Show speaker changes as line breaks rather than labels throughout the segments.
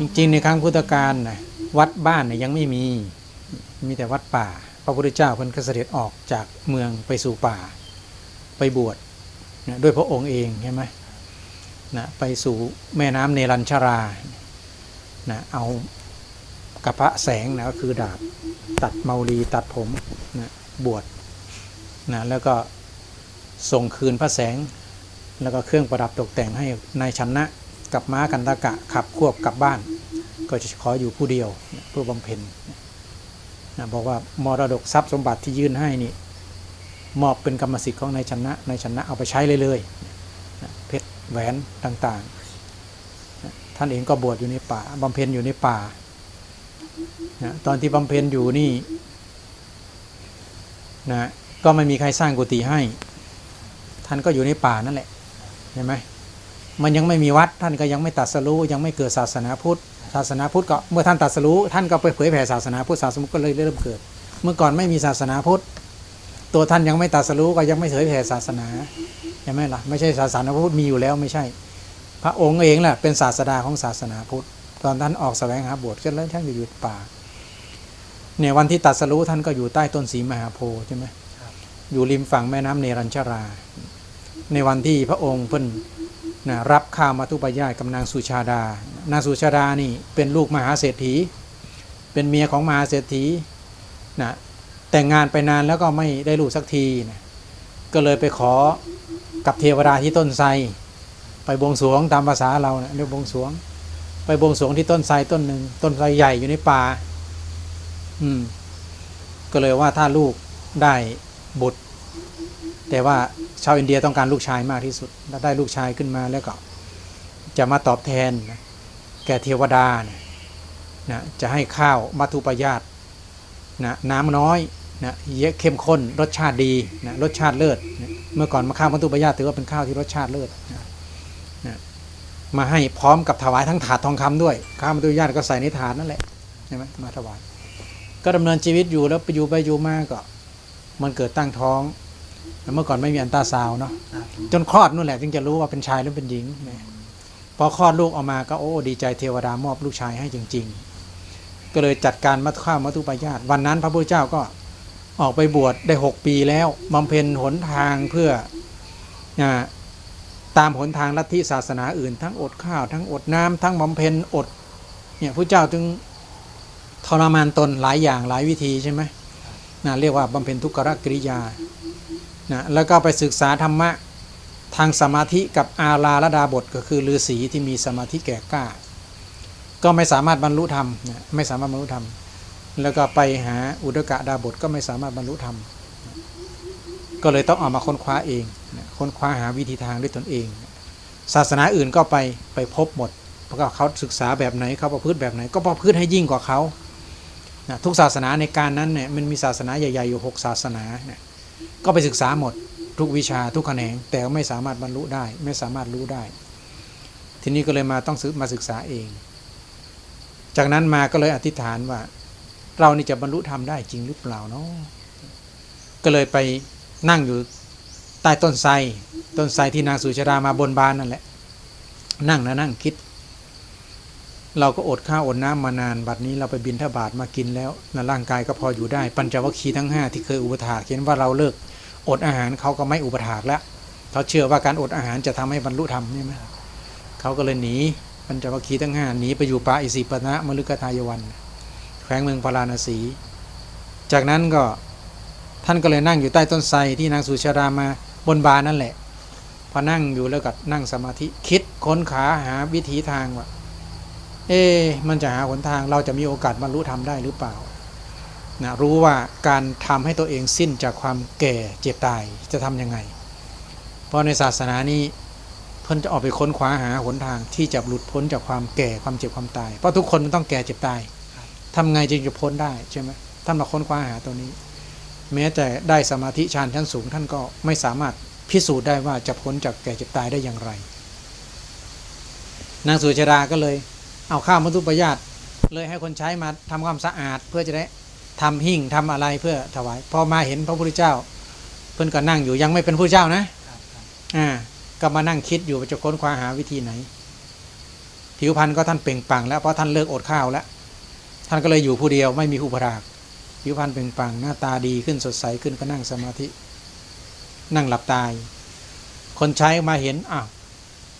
จริงๆ ในครั้งพุทธกาลนะวัดบ้านนี่ยยังไม่มีมีแต่วัดป่า พระพุทธเจ้าเพิ่นก็เสด็จออกจากเมืองไปสู่ป่า ไปบวชนะด้วยพระองค์เองใช่ไหมนะไปสู่แม่น้ำเนรัญชารานะเอากระพระแสงนะก็คือดาบตัดเมาลีตัดผมนะบวชนะแล้วก็ส่งคืนพระแสง แล้วก็เครื่องประดับตกแต่งให้นายชนะ กับม้ากันตะกะขับควบกลับบ้าน ก็จะขออยู่ผู้เดียวเพื่อบำเพ็ญนะบอกว่ามรดกทรัพย์สมบัติที่ยื่นให้นี่มอบเป็นกรรมสิทธิ์ของนายชนะนายชนะเอาไปใช้เลยเลยนะเพชรแหวนต่างๆนะท่านเองก็บวชอยู่ในป่าบำเพ็ญอยู่ในป่านะตอนที่บำเพ็ญอยู่นี่นะก็ไม่มีใครสร้างกุฏิให้ ท่านก็อยู่ในป่านั่นแหละเห็นไหม มันยังไม่มีวัดท่านก็ยังไม่ตัดสรู้ยังไม่เกิดศาสนาพุทธศาสนาพุทธก็เมื่อท่านตัดสรู้ท่านก็ไปเผยแผ่ศาสนาพุทธศาสนาพุทธก็เลยเริ่มเกิด เมื่อก่อนไม่มีศาสนาพุทธตัวท่านยังไม่ตัดสรู้ก็ยังไม่เผยแผ่ศาสนาใช่ไหมล่ะไม่ใช่ศาสนาพุทธมีอยู่แล้วไม่ใช่ พระองค์เองแหละเป็นศาสดาของศาสนาพุทธตอนท่านออกแสวงหาบวชก็แล้วท่านอยู่ป่าเนี่ยวันที่ตัดสรู้ท่านก็อยู่ใต้ต้นสีมหาโพธิ์ใช่ไหมอยู่ริมฝั่งแม่น้ำเนรัญชารา ในวันที่พระองค์เพิ่น นะรับข้าวมาทุปายาตกับนางสุชาดา นางสุชาดานี่เป็นลูกมหาเศรษฐี เป็นเมียของมหาเศรษฐีนะแต่งงานไปนานแล้วก็ไม่ได้ลูกสักทีนะก็เลยไปขอกับเทวดาที่ต้นไทรไปบวงสรวงตามภาษาเราเนะเรียกบวงสรวง ไปบวงสรวงที่ต้นไทรต้นหนึ่งต้นไทรใหญ่อยู่ในป่า อืม ก็เลยว่าถ้าลูกได้บุตร แต่ว่าาวอินเดียต้องการลูกชายมากที่สุดถ้าได้ลูกชายขึ้นมาแล้วก็จะมาตอบแทนนะแก่เทวดานะนะจะให้ข้าวมัทุปยาตนะน้ำน้อยนะเยอะเข้มข้นรสชาติดีนะรสชาติเลิศนะเมื่อก่อนมาข้าวมัทุปยาตถือว่าเป็นข้าวที่รสชาติเลิศนะนะมาให้พร้อมกับถวายทั้งถาดทองคำด้วย ข้าวมัทุปยาตก็ใส่ในถาดนั่นแหละใช่ไหมมาถวาย ก็ดำเนินชีวิตอยู่แล้วไปอยู่ไปอยู่มากก็มันเกิดตั้งท้อง เมื่อก่อนไม่มีอันตราซาวน์เนาะ
ครับ
จนคลอดนู่นแหละจึงจะรู้ว่าเป็นชายหรือเป็นหญิงนะพอคลอดลูกออกมาก็โอ้ดีใจเทวดามอบลูกชายให้จริง ๆ ก็เลยจัดการมัดข้าวมัทุปายาตวันนั้นพระพุทธเจ้าก็ออกไปบวชได้ 6 ปีแล้วบำเพ็ญหนทางเพื่ออาตามหนทางลัทธิศาสนาอื่น ทั้งอดข้าว ทั้งอดน้ำทั้งบำเพ็ญอดเนี่ยพระเจ้าจึงทรมานตนหลายอย่างหลายวิธีใช่ไหมนะเรียกว่าบำเพ็ญทุกขกิริยา นะแล้วก็ไปศึกษาธรรมะทางสมาธิกับอาลาลดาบทก็คือฤาษีที่มีสมาธิแก่กล้า ก็ไม่สามารถบรรลุธรรมนะไม่สามารถบรรลุธรรม แล้วก็ไปหาอุดกะดาบทก็ไม่สามารถบรรลุธรรม ก็เลยต้องออกมาค้นคว้าเองค้นคว้าหาวิธีทางด้วยตนเอง ศาสนาอื่นก็ไปไปพบหมดเพราะเขาศึกษาแบบไหนเขาประพฤติแบบไหน ก็ประพฤติให้ยิ่งกว่าเขานะทุกศาสนาในการนั้นเนี่ยมันมีศาสนาใหญ่ๆอยู่หกศาสนาเนี่ย ก็ไปศึกษาหมดทุกวิชาทุกแขนง แต่ไม่สามารถบรรลุได้ ไม่สามารถรู้ได้ ทีนี้ก็เลยมาต้องซื้อมาศึกษาเอง จากนั้นมาก็เลยอธิษฐานว่า เรานี่จะบรรลุธรรมได้จริงหรือเปล่าเนาะก็เลยไปนั่งอยู่ใต้ต้นไทรต้นไทรที่นางสุชาดามาบนบานนั่นแหละ นั่งนะนั่งคิด เราก็อดข้าวอดน้ำมานานบัดนี้เราไปบินทบาทมากินแล้วนะร่างกายก็พออยู่ได้ ปัญจวัคคีย์ทั้งห้าที่เคยอุปถากเห็นว่าเราเลิกอดอาหารเขาก็ไม่อุปถากแล้วเขาเชื่อว่าการอดอาหารจะทำให้บรรลุธรรมใช่ไหมเขาก็เลยหนีปัญจวัคคีย์ทั้งห้าหนีไปอยู่ป่าอิสิปนะมฤคทายวัน แขวงเมืองพาราณสี จากนั้นก็ท่านก็เลยนั่งอยู่ใต้ต้นไทรที่นางสุชาดามาบนบานนั่นแหละพอนั่งอยู่แล้วก็นั่งสมาธิคิดค้นขาหาวิถีทางว่า เอ๊มันจะหาหนทางเราจะมีโอกาสบรรลุธรรมได้หรือเปล่านะรู้ว่าการทำให้ตัวเองสิ้นจากความแก่เจ็บตายจะทำยังไง เพราะในศาสนานี้เพิ่นจะออกไปค้นคว้าหาหนทางที่จะหลุดพ้นจากความแก่ความเจ็บความตาย เพราะทุกคนมันต้องแก่เจ็บตายทำไงจึงจะพ้นได้ใช่ไหมท่านมาค้นคว้าหาตัวนี้ แม้แต่ได้สมาธิฌานชั้นสูงท่านก็ไม่สามารถพิสูจน์ได้ว่าจะพ้นจากแก่เจ็บตายได้อย่างไร นางสุชาดาก็เลย เอาข้าวมัทุปายาตเลยให้คนใช้มาทำความสะอาด เพื่อจะได้ทำหิ่งทำอะไรเพื่อถวาย พอมาเห็นพระพุทธเจ้า เพื่อนก็นั่งอยู่ยังไม่เป็นผู้เจ้านะอ่าก็มานั่งคิดอยู่จะค้นคว้าหาวิธีไหน ผิวพรรณก็ท่านเปล่งปังแล้วเพราะท่านเลิกอดข้าวแล้ว ท่านก็เลยอยู่ผู้เดียวไม่มีคู่พรากผิวพรรณเปล่งปังหน้าตาดีขึ้นสดใสขึ้นก็นั่งสมาธิ นั่งหลับตาย คนใช้มาเห็นอ้าว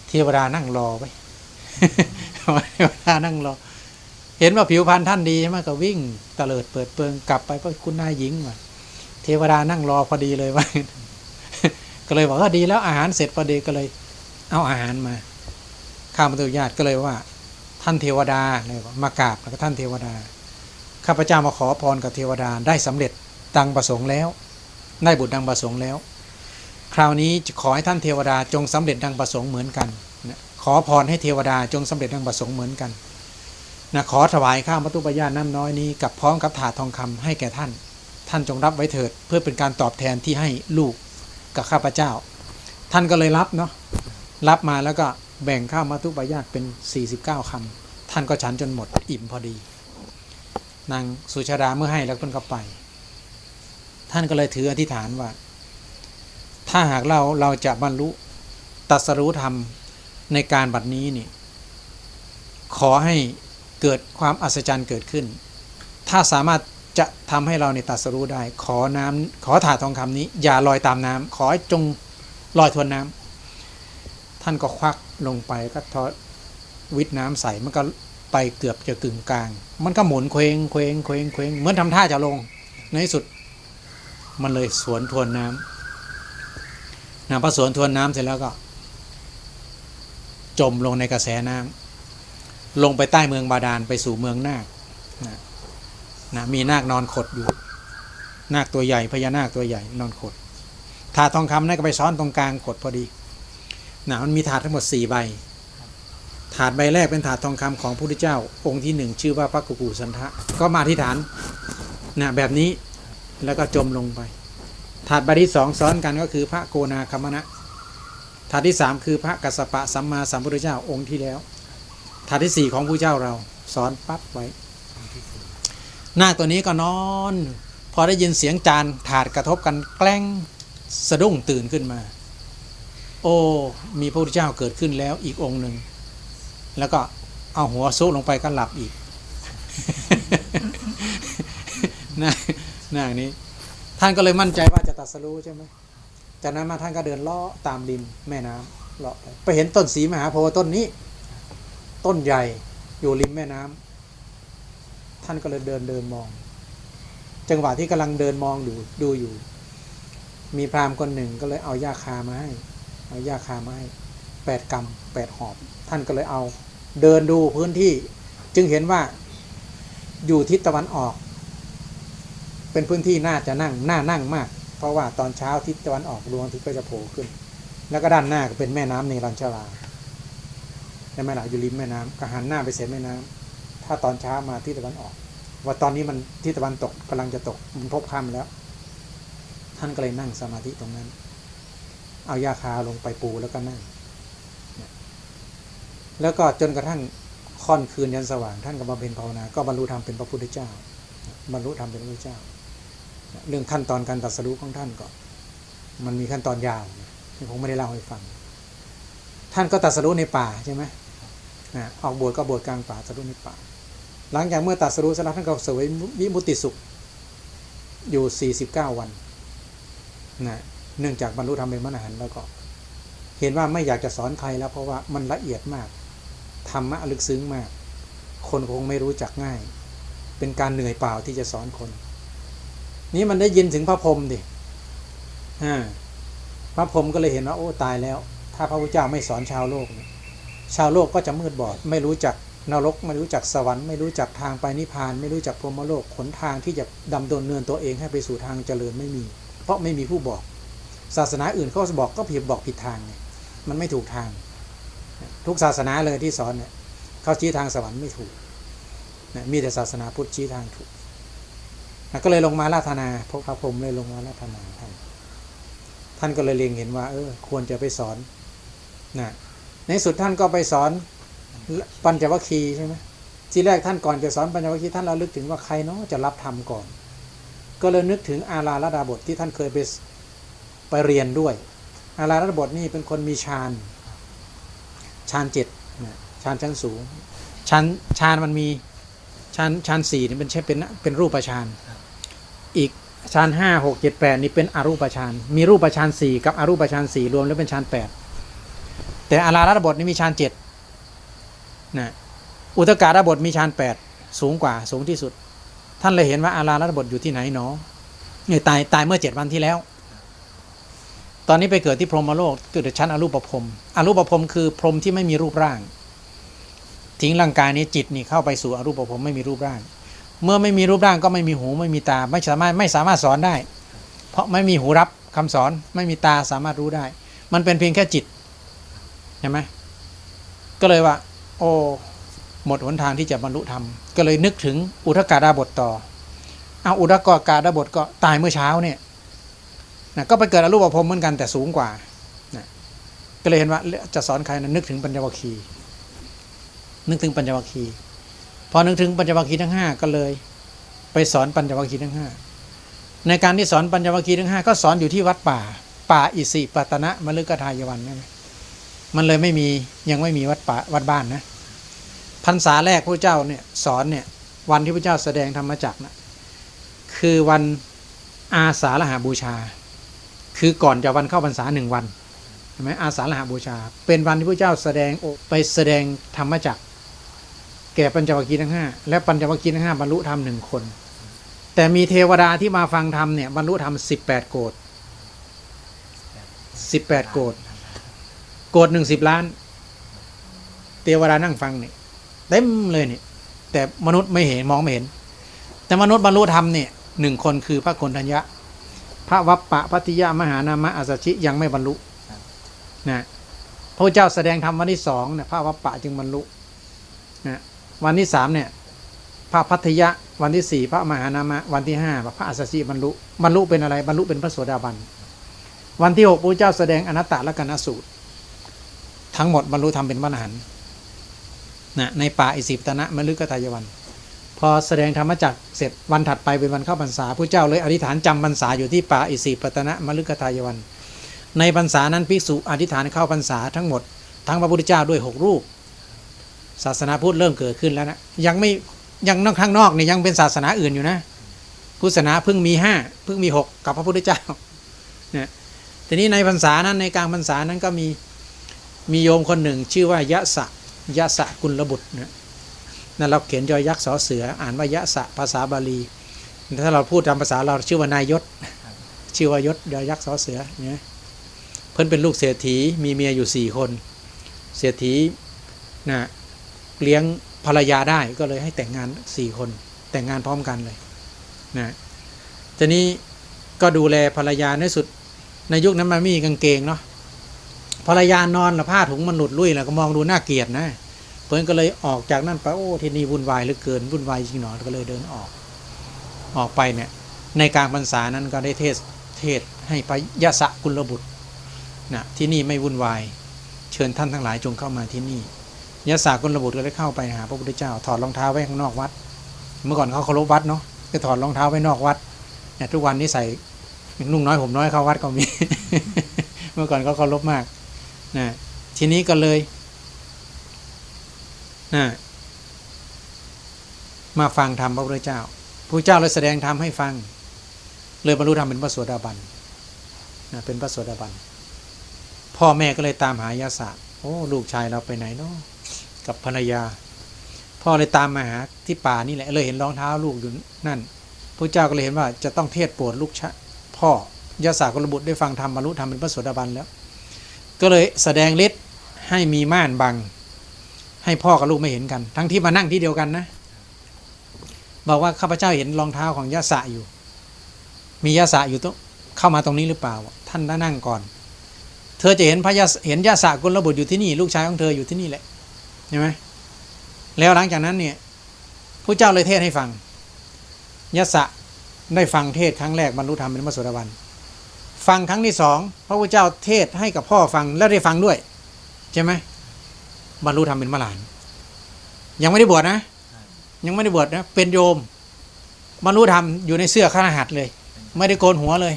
เทวดานั่งรอไว้ เทวดานั่งรอ เห็นว่าผิวพรรณท่านดีใช่ไหมก็วิ่งตะเลิดเปิดเปิงกลับไปก็คุณนายหญิงว่ะเทวดานั่งรอพอดีเลยว่าก็เลยบอกว่าดีแล้วอาหารเสร็จพอดีก็เลย เอาอาหารมา ข้าพเจ้าญาติก็เลยว่า ท่านเทวดาเลยว่ามากราบแล้วก็ท่านเทวดาข้าพเจ้ามาขอพรกับเทวดาได้สำเร็จดังประสงค์แล้ว ได้บุตรดังประสงค์แล้ว คราวนี้จะขอให้ท่านเทวดาจงสำเร็จดังประสงค์เหมือนกัน ขอพรให้เทวดาจงสำเร็จดังประสงค์เหมือนกันนะขอถวายข้าวมัตุปยาน้ำน้อยนี้กับพร้อมกับถาดทองคำให้แก่ท่าน ท่านจงรับไว้เถิด เพื่อเป็นการตอบแทนที่ให้ลูกกับข้าพเจ้า ท่านก็เลยรับเนาะรับมาแล้วก็แบ่งข้าวมัตุปยาตเป็น 49คำท่านก็ฉันจนหมดอิ่มพอดี นางสุชาดาเมื่อให้แล้วเพิ่นก็ไป ท่านก็เลยถืออธิษฐานว่า ถ้าหากเราเราจะบรรลุตรัสรู้ธรรม ในการบัดนี้นี่ขอให้เกิดความอัศจรรย์เกิดขึ้น ถ้าสามารถจะทำให้เราในตรัสรู้ได้ ขอน้ำขอถาดทองคำนี้ อย่าลอยตามน้ำขอให้จงลอยทวนน้ำท่านก็ควักลงไปก็ทอดวิทน้ำใส่มันก็ไปเกือบจะกึ่งกลาง มันก็หมุนเคว้งเคว้งเคว้งเคว้งเหมือนทำท่าจะลง ในที่สุด มันเลยสวนทวนน้ำนะพอสวนทวนน้ำเสร็จแล้วก็ จมลงในกระแสน้ำลงไปใต้เมืองบาดาลไปสู่เมืองนาคนะนะมีนาคนอนขดอยู่ นาคตัวใหญ่พญานาคตัวใหญ่นอนขด ถาดทองคำนั่นก็ไปซ้อนตรงกลางขดพอดีนะมันมีถาดทั้งหมดสี่ใบ ถาดใบแรกเป็นถาดทองคำของพระพุทธเจ้า องค์ที่หนึ่งชื่อว่าพระกุกุสันทะ ก็มาที่ฐานนะแบบนี้แล้วก็จมลงไป ถาดใบที่สองซ้อนกันก็คือพระโกนาคมณะ ถาดที่สามคือพระกัสสปะสัมมาสัมพุทธเจ้าองค์ที่แล้วถาดที่สี่ของผู้เจ้าเราซ้อนปั๊บไว้นาตัวนี้ก็นอน พอได้ยินเสียงจานถาดกระทบกันแกล้งสะดุ้งตื่นขึ้นมา โอ้มีพระพุทธเจ้าเกิดขึ้นแล้วอีกองค์หนึ่งแล้วก็เอาหัวซุกลงไปก็หลับอีกนาคนานี้ ท่านก็เลยมั่นใจว่าจะตรัสรู้ใช่ไหม จากนั้นมาท่านก็เดินเลาะตามริมแม่น้ำเลาะไปไปเห็นต้นสีมหาโพธิ์ต้นนี้ ต้นใหญ่อยู่ริมแม่น้ำท่านก็เลยเดินเดินมอง จังหวะที่กำลังเดินมองดูดูอยู่ มีพราหมณ์คนหนึ่งก็เลยเอาหญ้าคามาให้ เอาหญ้าคามาให้แปดกำแปดหอบ ท่านก็เลยเอาเดินดูพื้นที่ จึงเห็นว่าอยู่ทิศตะวันออก เป็นพื้นที่น่าจะนั่งน่านั่งมาก เพราะว่าตอนเช้าทิศตะวันออกดวงอาทิตย์ก็จะโผล่ขึ้น แล้วก็ด้านหน้าก็เป็นแม่น้ำเนรัญชราได้ไหมล่ะอยู่ริมแม่น้ำก็หันหน้าไปเสียแม่น้ำถ้าตอนเช้ามาทิศตะวันออก ว่าตอนนี้มันทิศตะวันตกกำลังจะตกมันพบค่ำแล้ว ท่านก็เลยนั่งสมาธิตรงนั้น เอายาคาลงไปปูแล้วก็นั่ง แล้วก็จนกระทั่งค่อนคืนยันสว่าง ท่านก็บำเพ็ญภาวนา ก็บรรลุธรรมเป็นพระพุทธเจ้า บรรลุธรรมเป็นพระพุทธเจ้า เรื่องขั้นตอนการตรัสรู้ของท่านก็ มันมีขั้นตอนยาวที่ผมไม่ได้เล่าให้ฟัง ท่านก็ตรัสรู้ในป่าใช่ไหมอ่าออกบวชก็บวชกลางป่าตรัสรู้ในป่า หลังจากเมื่อตรัสรู้เสร็จแล้วท่านก็เสวยวิมุติสุข อยู่ 49 วันนะเนื่องจากบรรลุธรรมเป็นมรรหันแล้วก็ เห็นว่าไม่อยากจะสอนใครแล้วเพราะว่ามันละเอียดมากธรรมะลึกซึ้งมาก คนคงไม่รู้จักง่าย เป็นการเหนื่อยเปล่าที่จะสอนคน นี่มันได้ยินถึงพระพรหมดิพระพรหมก็เลยเห็นว่าโอ้ตายแล้ว ถ้าพระพุทธเจ้าไม่สอนชาวโลกนี่ชาวโลกก็จะมืดบอด ไม่รู้จักนรก ไม่รู้จักสวรรค์ไม่รู้จักทางไปนิพพาน ไม่รู้จักพรหมโลกขนทางที่จะดำดนเนินตัวเองให้ไปสู่ทางเจริญไม่มี เพราะไม่มีผู้บอก ศาสนาอื่นเขาบอกก็ผิดบอกผิดทางไงมันไม่ถูกทาง ทุกศาสนาเลยที่สอนเนี่ยเขาชี้ทางสวรรค์ไม่ถูกนะมีแต่ศาสนาพุทธชี้ทางถูก ก็เลยลงมาลาธนาพระพระพรหมเลยลงมาลาธนาท่านท่านก็เลยเล็งเห็นว่า เออ ควรจะไปสอนนะในสุดท่านก็ไปสอนปัญจวัคคีย์ใช่ไหมทีแรกท่านก่อนจะสอนปัญจวัคคีย์ท่านระลึกถึงว่าใครเนาะจะรับธรรมก่อน ก็เลยนึกถึงอาราลดาบทที่ท่านเคยไปไปเรียนด้วย อาราลดาบทนี่เป็นคนมีฌานฌานเจ็ดฌานชั้นสูงชั้นฌานมันมีชั้นชั้นสี่นี่เป็นใช่เป็นเป็นรูปฌาน อีกชั้นห้าหกเจ็ดแปดนี่เป็นอรูปฌานมีรูปฌานสี่กับอรูปฌานสี่รวมแล้วเป็นฌานแปดแต่อาราระบทนี่มีฌานเจ็ดนะอุตการะบทมีฌานแปดสูงกว่าสูงที่สุด ท่านเลยเห็นว่าอาราระบทอยู่ที่ไหนเนาะเนี่ยตายตายเมื่อเจ็ดวันที่แล้ว ตอนนี้ไปเกิดที่พรหมโลกเกิดชั้นอรูปภพอรูปภพคือพรหมที่ไม่มีรูปร่าง ทิ้งร่างกายนี้จิตนี่เข้าไปสู่อรูปภพไม่มีรูปร่าง เมื่อไม่มีรูปร่างก็ไม่มีหูไม่มีตา ไม่สามารถไม่สามารถสอนได้ เพราะไม่มีหูรับคำสอนไม่มีตาสามารถรู้ได้ มันเป็นเพียงแค่จิตใช่ไหมก็เลยว่า โอ้หมดหนทางที่จะบรรลุธรรมก็เลยนึกถึงอุทกาดาบทต่อเอาอุทกาดาบทก็ตายเมื่อเช้าเนี่ยนะก็ไปเกิดอรูปภพเหมือนกันแต่สูงกว่านะก็เลยเห็นว่าจะสอนใครนะนึกถึงปัญญวคี นึกถึงปัญญวคี พอนึกถึงปัญญวัคคีย์ทั้งห้าก็เลย ไปสอนปัญญวัคคีย์ทั้งห้าในการที่สอนปัญญวัคคีย์ทั้งห้าก็สอนอยู่ที่วัดป่า ป่าอิสิปตนะมฤคทายวันนั่นแหละมันเลยไม่มียังไม่มีวัดป่าวัดบ้านนะพรรษาแรกพระเจ้าเนี่ยสอนเนี่ยวันที่พระเจ้าแสดงธรรมจักรนะคือวันอาสาฬหาบูชา คือก่อนจะวันเข้าพรรษาหนึ่งวันใช่ไหมอาสาฬหาบูชา เป็นวันที่พระเจ้าแสดงไปแสดงธรรมจักร ก่ปัญจวัคคีย์ทั้งห้าและปัญจวัคคีย์ทั้งห้าบรรลุธรรมหนึ่งคน แต่มีเทวดาที่มาฟังธรรมเนี่ยบรรลุธรรมสิบแปดโกดสิบแปดโกดโกดหนึ่งสิบล้าน เทวดานั่งฟังเนี่ยเต็มเลยเนี่ยแต่มนุษย์ไม่เห็นมองไม่เห็น แต่มนุษย์บรรลุธรรมเนี่ยหนึ่งคนคือพระโกนทัญญะ พระวัปปะพัติยามหานามะอาสชิยังไม่บรรลุนะพระเจ้าแสดงธรรมวันที่สองเนี่ยพระวัปปะจึงบรรลุนะ วันที่สามเนี่ยพระพัทยะวันที่สี่พระมหานามะวันที่ห้าพระอัสสชิบรรลุบรรลุเป็นอะไรบรรลุเป็นพระโสดาบัน วันที่หกพระเจ้าแสดงอนัตตลกนสูตร ทั้งหมดบรรลุธรรมเป็นพระอรหันต์นะในป่าอิสิปตนะมฤคทายวัน พอแสดงธรรมจักรเสร็จวันถัดไปเป็นวันเข้าพรรษาพระเจ้าเลยอธิษฐานจำพรรษาอยู่ที่ป่าอิสิปตนะมฤคทายวัน ในพรรษานั้นภิกษุอธิษฐานเข้าพรรษาทั้งหมด ทั้งพระพุทธเจ้าด้วยหกรูป ศาสนาพุทธเริ่มเกิดขึ้นแล้วนะยังไม่ยังนอกข้างนอกเนี่ยยังเป็นศาสนาอื่นอยู่นะพุทธศาสนาเพิ่งมีห้าเพิ่งมีหกกับพระพุทธเจ้าเนี่ยทีนี้ในพรรษานั้นในกลางพรรษานั้นก็มีมีโยมคนหนึ่ง ชื่อว่ายะสะยะสะกุลบุตรนะนั่นเราเขียนยอยักษ์สอเสือ อ่านว่ายะสะภาษาบาลี ถ้าเราพูดตามภาษาเราชื่อว่านายยศชื่อว่ายศยอยักษ์สอเสือเนี่ยเพิ่นเป็นลูกเศรษฐีมีเมียอยู่สี่คน เศรษฐีนะ เลี้ยงภรรยาได้ก็เลยให้แต่งงานสี่คน แต่งงานพร้อมกันเลยนะทีนี้ก็ดูแลภรรยาในสุด ในยุคนั้นมันไม่มีกางเกงเนาะภรรยานอนแล้วผ้าถุงมันหลุดลุ่ยแล้วก็มองดูน่าเกลียดนะเพิ่อนก็เลยออกจากนั่นไปโอ้ที่นี่วุ่นวายเหลือเกินวุ่นวายจริงหนอก็เลยเดินออก ออกไปเนี่ยในกลางพรรษานั้นก็ได้เทศเทศให้พระยะสะกุลบุตรนะที่นี่ไม่วุ่นวาย เชิญท่านทั้งหลายจงเข้ามาที่นี่ ยะสะกุลบุตรก็ได้เข้าไปหาพระพุทธเจ้า ถอดรองเท้าไว้ข้างนอกวัด เมื่อก่อนเขาเคารพวัดเนาะก็ถอดรองเท้าไว้นอกวัดเนี่ยทุกวันนี้ใส่นุ่งน้อยผมน้อยเข้าวัดก็มี เมื่อก่อนเขาเคารพมากนะทีนี้ก็เลยนะมาฟังธรรมพระพุทธเจ้าพระเจ้าเลยแสดงธรรมให้ฟัง เลยบรรลุธรรมเป็นพระโสดาบันนะเป็นพระโสดาบัน พ่อแม่ก็เลยตามหายาศาสตร์โอ้ลูกชายเราไปไหนเนาะ กับภรรยา พ่อเลยตามมาหาที่ป่านี่แหละเลยเห็นรองเท้าลูกอยู่นั่นพระเจ้าก็เลยเห็นว่าจะต้องเทศโปรดลูกชะพ่อยาศากรบุตรได้ฟังธรรมบรรลุธรรมเป็นพระโสดาบันแล้ว ก็เลยแสดงฤทธิ์ให้มีม่านบัง ให้พ่อกับลูกไม่เห็นกัน ทั้งที่มานั่งที่เดียวกันนะ บอกว่าข้าพเจ้าเห็นรองเท้าของยาสะอยู่ มียาสะอยู่ตรงเข้ามาตรงนี้หรือเปล่า ท่านนั่งก่อน เธอจะเห็นพระยาเห็นยาสะกุลบุตรอยู่ที่นี่ ลูกชายของเธออยู่ที่นี่แหละ เห็นไหมแล้วหลังจากนั้นเนี่ยพระเจ้าเลยเทศให้ฟังยะสะได้ฟังเทศครั้งแรกบรรลุธรรมเป็นพระโสดาบันฟังครั้งที่สองพระพุทธเจ้าเทศให้กับพ่อฟังและได้ฟังด้วยใช่ไหมบรรลุธรรมเป็นมะหลาน ยังไม่ได้บวชนะ ยังไม่ได้บวชนะเป็นโยมบรรลุธรรมอยู่ในเสื้อข้าราหัดเลย ไม่ได้โกนหัวเลย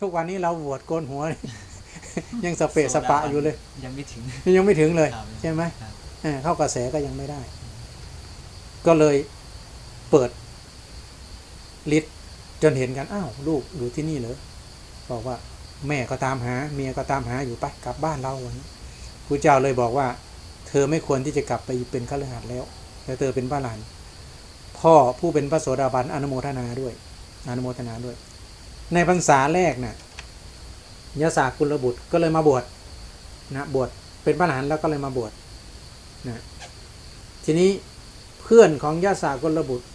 ทุกวันนี้เราบวชโกนหัวเลยยังสเปะสปะอยู่เลย
ยังไม่ถึง
ยังไม่ถึงเลย
ครับ
ใช่ไหม
ครับ
เข้ากระแสก็ยังไม่ได้ ก็เลยเปิดลิสต์จนเห็นกัน อ้าว ลูกอยู่ที่นี่เหรอบอกว่าแม่ก็ตามหา เมียก็ตามหาอยู่ไปกลับบ้านเราวันนี้พระเจ้าเลยบอกว่า เธอไม่ควรที่จะกลับไปเป็นข้าราชการแล้วแต่เธอเป็นพระหลาน พ่อผู้เป็นพระโสดาบันอนุโมทนาด้วยอนุโมทนาด้วย ในพรรษาแรกน่ะยศากุลบุตรก็เลยมาบวชนะบวชเป็นพระหลานแล้วก็เลยมาบวช นะทีนี้เพื่อนของยศากุลบุตร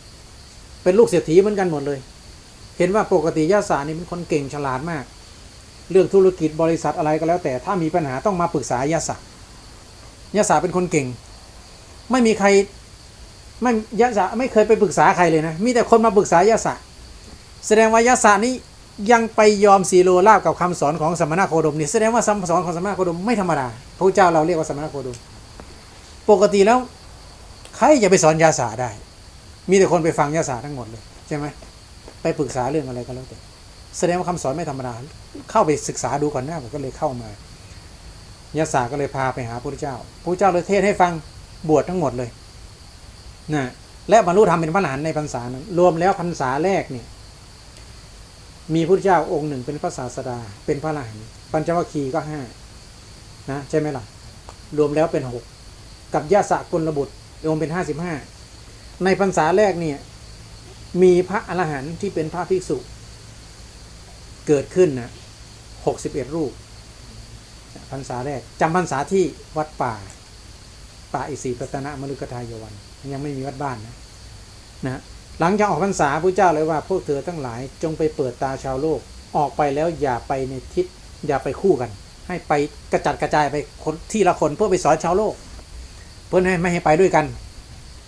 เป็นลูกเศรษฐีเหมือนกันหมดเลย เห็นว่าปกติยศานี่เป็นคนเก่งฉลาดมาก เรื่องธุรกิจบริษัทอะไรก็แล้ว แต่ถ้ามีปัญหาต้องมาปรึกษายศายศาเป็นคนเก่ง ไม่มีใครไม่ยะสะไม่เคยไปปรึกษาใครเลยนะ มีแต่คนมาปรึกษายะสะ แสดงว่ายะสะนี้ยังไปยอมสีโลลาบกับคำสอนของสมณะโคดมนี่แสดงว่าคำสอนของสมณะโคดมไม่ธรรมดาพระเจ้าเราเรียกว่าสมณะโคดม ปกติแล้วใครจะไปสอนยาสาได้ มีแต่คนไปฟังยาสาทั้งหมดเลยใช่ไหมไปปรึกษาเรื่องอะไรก็แล้วแต่แสดงว่าคำสอนไม่ธรรมดาเข้าไปศึกษาดูก่อนหน้าผมก็เลยเข้ามายาสาก็เลยพาไปหาพระพุทธเจ้าพระพุทธเจ้าเลยเทศให้ฟังบวชทั้งหมดเลยนะและบรรลุธรรมเป็นพระหลานในพรรษานั้นรวมแล้วพรรษาแรกเนี่ยมีพระเจ้าองค์หนึ่งเป็นพระศาสดา เป็นพระหลานปัญจวัคคีย์ก็ห้านะใช่ไหมล่ะ รวมแล้วเป็นหก กับญาสกุลบุตรรวมเป็นห้าสิบห้าในพรรษาแรกเนี่ยมีพระอรหันต์ที่เป็นพระภิกษุ เกิดขึ้นนะหกสิบเอ็ดรูปพรรษาแรกจำพรรษาที่วัดป่า ป่าอิสีปัตนะมฤคทายวัน ยังไม่มีวัดบ้านนะนะหลังจากออกพรรษาพระเจ้าเลยว่าพวกเธอทั้งหลายจงไปเปิดตาชาวโลกออกไปแล้วอย่าไปในทิศอย่าไปคู่กัน ให้ไปกระจัดกระจายไปคนที่ละคนเพื่อไปสอนชาวโลก เพื่อให้ไม่ให้ไปด้วยกัน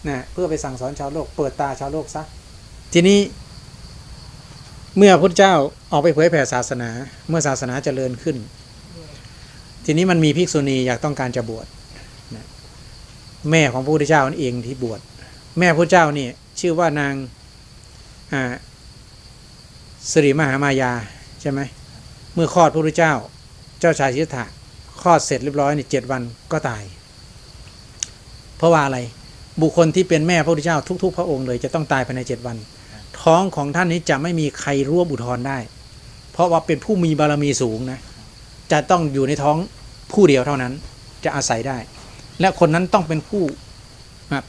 นะเพื่อไปสั่งสอนชาวโลก เปิดตาชาวโลกซะทีนี้ เมื่อพระเจ้าออกไปเผยแผ่ศาสนา เมื่อศาสนาเจริญขึ้น ทีนี้มันมีภิกษุณีอยากต้องการจะบวชนะแม่ของพระพุทธเจ้านั่นเองที่บวชแม่พระเจ้านี่ชื่อว่านางสิริมหามายาใช่ไหมเมื่อคลอดพระพุทธเจ้า เจ้าชายสิทธัตถะคลอดเสร็จเรียบร้อยในเจ็ดวันก็ตาย เพราะว่าอะไรบุคคลที่เป็นแม่พระพุทธเจ้าทุก ๆ พระองค์เลยจะต้องตายภายในเจ็ดวัน ท้องของท่านนี้จะไม่มีใครร่วมอุทธรณ์ได้ เพราะว่าเป็นผู้มีบารมีสูงนะจะต้องอยู่ในท้องผู้เดียวเท่านั้นจะอาศัยได้ และคนนั้นต้องเป็นผู้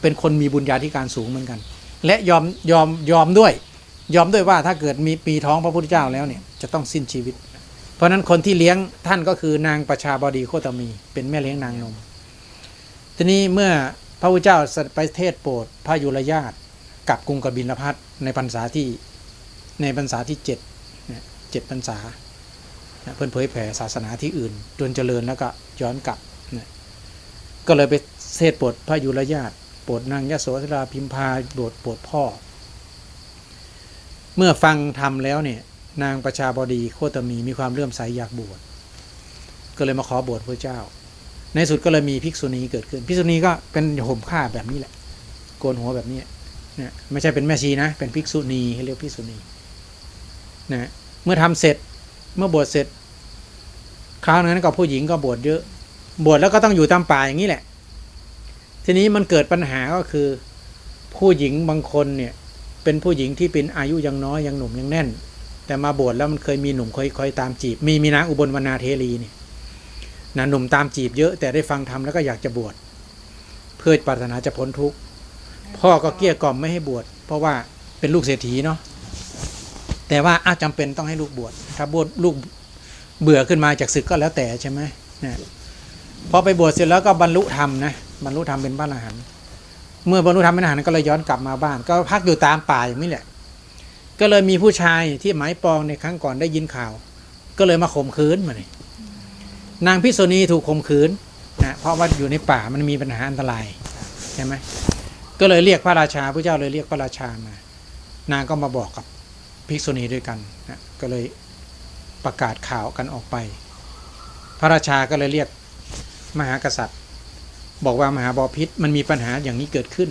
เป็นคนมีบุญญาธิการสูงเหมือนกัน และยอมยอมยอมด้วย ยอมด้วยว่าถ้าเกิดมีปีท้องพระพุทธเจ้าแล้วเนี่ยจะต้องสิ้นชีวิต เพราะฉะนั้นคนที่เลี้ยงท่านก็คือนางประชาบดีโคตมี เป็นแม่เลี้ยงนางนม ทีนี้เมื่อพระพุทธเจ้าไปเทศโปรดพระยุรญาติกับกรุงกบิลพัทในพรรษาที่ในพรรษาที่เจ็ดเจ็ดพรรษาเพื่อนเผยแผ่ศาสนาที่อื่นจนเจริญแล้วก็ย้อนกลับ ก็เลยไปเทศโปรดพระยุรญาติโปรดนางยโสธราพิมพาโปรดโปรดพ่อ เมื่อฟังทำแล้วเนี่ยนางประชาบดีโคตมีมีความเลื่อมใสอยากบวชก็เลยมาขอบวชพระเจ้า ในสุดก็เลยมีภิกษุณีเกิดขึ้นภิกษุณีก็เป็นห่มผ้าแบบนี้แหละ โกนหัวแบบนี้เนี่ยไม่ใช่เป็นแม่ชีนะ เป็นภิกษุณีเขาเรียกภิกษุณีนะเมื่อทำเสร็จเมื่อบวชเสร็จ คราวนั้นก็ผู้หญิงก็บวชเยอะ บวชแล้วก็ต้องอยู่ตามป่าอย่างนี้แหละ ทีนี้มันเกิดปัญหาก็คือ ผู้หญิงบางคนเนี่ยเป็นผู้หญิงที่เป็นอายุยังน้อยยังหนุ่มยังแน่น แต่มาบวชแล้วมันเคยมีหนุ่มคอยคอยตามจีบ มีมีนางอุบลวรรณาเทรีเนี่ย นะหนุ่มตามจีบเยอะแต่ได้ฟังธรรมแล้วก็อยากจะบวชเพื่อปรารถนาจะพ้นทุกข์พ่อก็เกลี้ยกล่อมไม่ให้บวชเพราะว่าเป็นลูกเศรษฐีเนาะแต่ว่าอาจจำเป็นต้องให้ลูกบวชถ้าบวชลูกเบื่อขึ้นมาจากศึกก็แล้วแต่ใช่ไหมนะพอไปบวชเสร็จแล้วก็บรรลุธรรมนะบรรลุธรรมเป็นพระอรหันต์เมื่อบรรลุธรรมเป็นอรหันต์ก็เลยย้อนกลับมาบ้าน ก็พักอยู่ตามป่าอย่างนี้แหละ ก็เลยมีผู้ชายที่หมายปองในครั้งก่อนได้ยินข่าว ก็เลยมาข่มขืนมาเนี่ย นางพิษณีถูกข่มขืนนะเพราะว่าอยู่ในป่ามันมีปัญหาอันตรายใช่ไหมก็เลยเรียกพระราชาพระเจ้าเลยเรียกพระราชามานางก็มาบอกกับภิกษุณีด้วยกันนะก็เลยประกาศข่าวกันออกไป พระราชาก็เลยเรียกมหากษัตริย์ บอกว่ามหาบอพิษมันมีปัญหาอย่างนี้เกิดขึ้น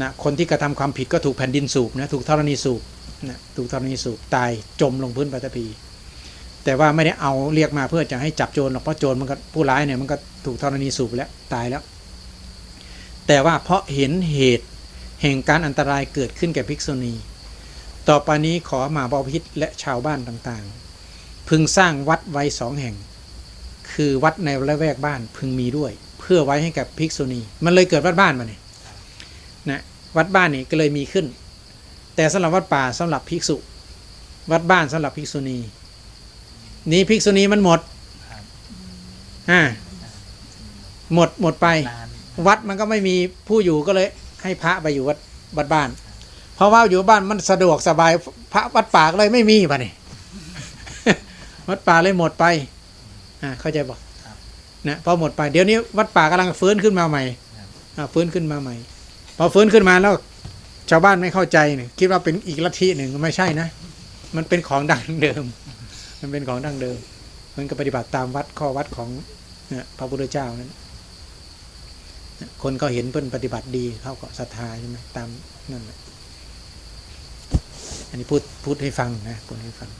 นะคนที่กระทำความผิดก็ถูกแผ่นดินสูบนะถูกธรณีสูบนะถูกธรณีสูบตายจมลงพื้นปฐพี แต่ว่าไม่ได้เอาเรียกมาเพื่อจะให้จับโจรหรอกเพราะโจรมันก็ผู้ร้ายเนี่ยมันก็ถูกธรณีสูบแล้วตายแล้ว แต่ว่าเพราะเห็นเหตุแห่งการอันตรายเกิดขึ้นแก่ภิกษุณี ต่อไปนี้ขอมาบพิษและชาวบ้านต่างๆ พึงสร้างวัดไว้สองแห่ง คือวัดในละแวกบ้านพึงมีด้วย เพื่อไว้ให้กับภิกษุณี มันเลยเกิดวัดบ้านมาเนี่ยนะวัดบ้านนี่ก็เลยมีขึ้น แต่สำหรับวัดป่าสำหรับภิกษุ วัดบ้านสำหรับภิกษุณี นี้ภิกษุณีมันหมด
ครับ
อ่าหมดหมดไป
นาน
วัดมันก็ไม่มีผู้อยู่ก็เลยให้พระไปอยู่วัดวัดบ้าน เพราะว่าอยู่บ้านมันสะดวกสบายพระวัดป่าก็เลยไม่มีป่ะนี่วัดป่าเลยหมดไปอ่าเข้าใจบอกนะพอหมดไปเดี๋ยวนี้วัดป่ากำลังฟื้นขึ้นมาใหม่อ่าฟื้นขึ้นมาใหม่ พอฟื้นขึ้นมาแล้วชาวบ้านไม่เข้าใจเนี่ยคิดว่าเป็นอีกลัทธิหนึ่งไม่ใช่นะ มันเป็นของดั้งเดิม มันเป็นของดั้งเดิม มันก็ปฏิบัติตามวัดข้อวัดของพระพุทธเจ้านั้นคนก็เห็นเพิ่นปฏิบัติดีเขาก็ศรัทธาใช่ไหมตามนั่นอันนี้พูดพูดให้ฟังนะพูดให้ฟัง